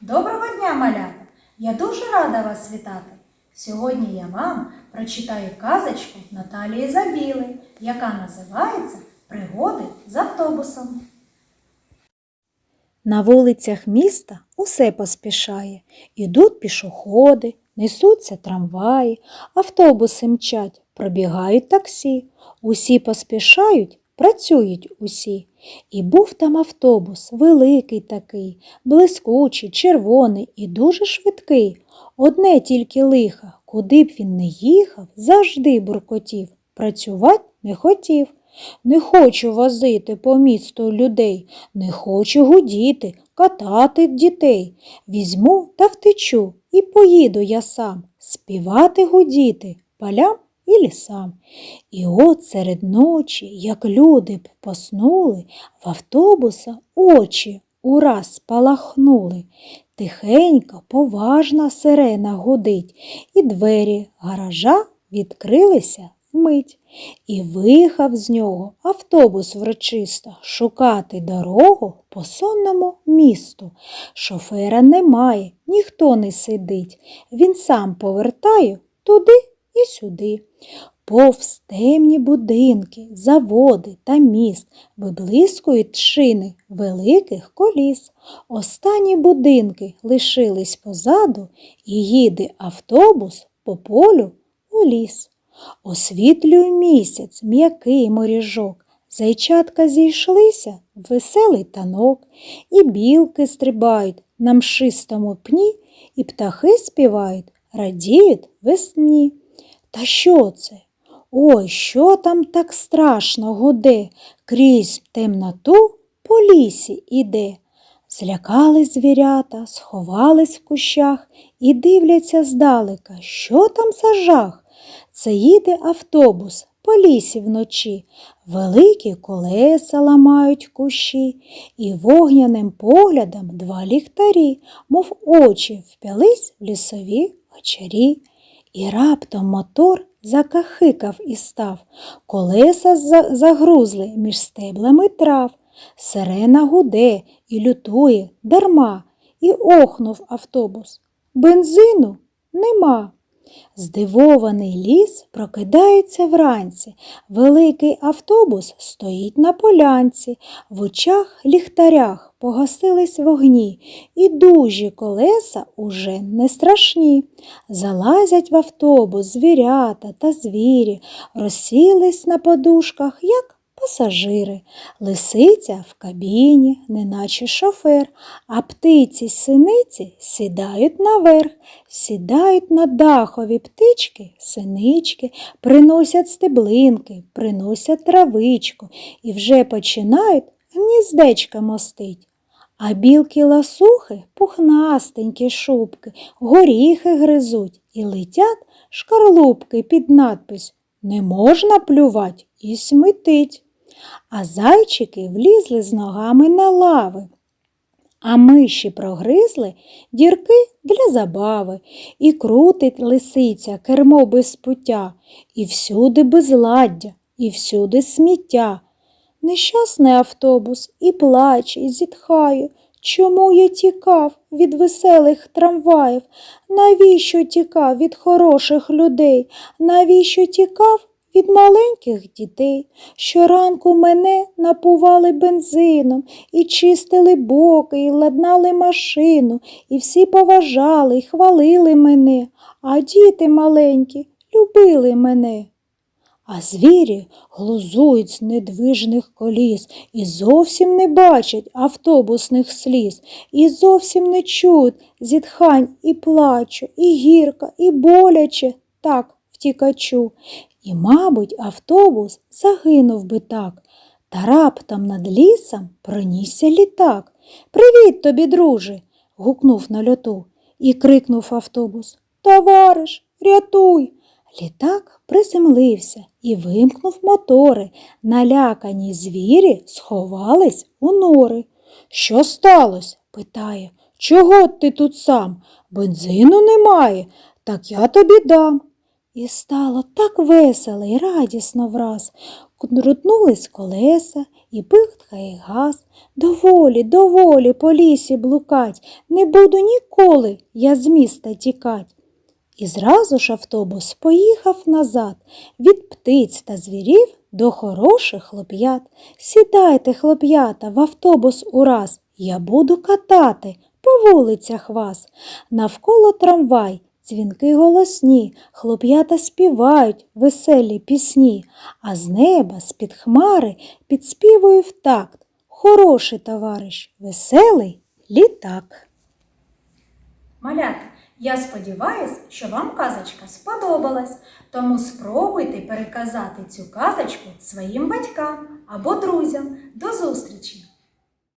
Доброго дня, малята! Я дуже рада вас вітати. Сьогодні я вам прочитаю казочку Наталії Забіли, яка називається Пригоди з автобусом. На вулицях міста усе поспішає. Ідуть пішоходи, несуться трамваї, автобуси мчать, пробігають таксі. Усі поспішають, працюють усі. І був там автобус, великий такий, блискучий, червоний і дуже швидкий. Одне тільки лиха, куди б він не їхав, завжди буркотів, працювати не хотів. Не хочу возити по місту людей, не хочу гудіти, катати дітей. Візьму та втечу і поїду я сам співати гудіти полям і лісам. І от серед ночі, як люди б поснули, в автобуса очі ураз спалахнули. Тихенько, поважна сирена гудить, і двері гаража відкрилися вмить. І виїхав з нього автобус врочисто шукати дорогу по сонному місту. Шофера немає, ніхто не сидить. Він сам повертає туди і сюди. Повз темні будинки, заводи та міст виблискують шини великих коліс. Останні будинки лишились позаду, і їде автобус по полю у ліс. Освітлює місяць м'який моріжок. Зайчатка зійшлися в веселий танок, і білки стрибають на мшистому пні, і птахи співають, радіють весні. Та що це? Ой, що там так страшно гуде, крізь темноту по лісі іде. Злякались звірята, сховались в кущах і дивляться здалека, що там за жах. Це їде автобус по лісі вночі, великі колеса ламають кущі, і вогняним поглядом два ліхтарі, мов очі, вп'ялись в лісові очарі. І раптом мотор закахикав і став, колеса загрузли між стеблами трав. Сирена гуде і лютує дарма, і охнув автобус. Бензину нема. Здивований ліс прокидається вранці. Великий автобус стоїть на полянці, в очах ліхтарях погасились вогні, і дужі колеса уже не страшні. Залазять в автобус звірята та звірі, розсілись на подушках, як пасажири. Лисиця в кабіні, неначе шофер, а птиці синиці сідають наверх, сідають на дахові птички, синички, приносять стеблинки, приносять травичку і вже починають гніздечка мостить. А білки ласухи пухнастенькі шубки, горіхи гризуть і летять шкарлупки під надпис Не можна плювать і сметить. А зайчики влізли з ногами на лави. А миші прогризли дірки для забави, і крутить лисиця кермо без пуття, і всюди безладдя, і всюди сміття. Нещасний автобус і плаче, і зітхає. Чому я тікав від веселих трамваїв? Навіщо тікав від хороших людей? Навіщо тікав від маленьких дітей? Щоранку мене напували бензином, і чистили боки, і ладнали машину, і всі поважали, і хвалили мене, а діти маленькі любили мене. А звірі глузують з недвижних коліс і зовсім не бачать автобусних сліз, і зовсім не чують зітхань і плачу, і гірка, і боляче так втікачу. І, мабуть, автобус загинув би так, та раптом над лісом пронісся літак. Привіт тобі, друже. гукнув на льоту і крикнув автобус. Товариш, рятуй! Літак приземлився і вимкнув мотори. Налякані звірі сховались у нори. Що сталося? питає. Чого ти тут сам? Бензину немає, так я тобі дам. І стало так весело і радісно враз. крутнулись колеса, і пихткає газ. Доволі, доволі по лісі блукать, не буду ніколи я з міста тікать. І зразу ж автобус поїхав назад від птиць та звірів до хороших хлоп'ят. Сідайте, хлоп'ята, в автобус ураз, я буду катати по вулицях вас. Навколо трамвай, дзвінки голосні, хлоп'ята співають веселі пісні, а з неба, з-під хмари, підспівую в такт. Хороший товариш, веселий літак. Малята, я сподіваюся, що вам казочка сподобалась, тому спробуйте переказати цю казочку своїм батькам або друзям. До зустрічі!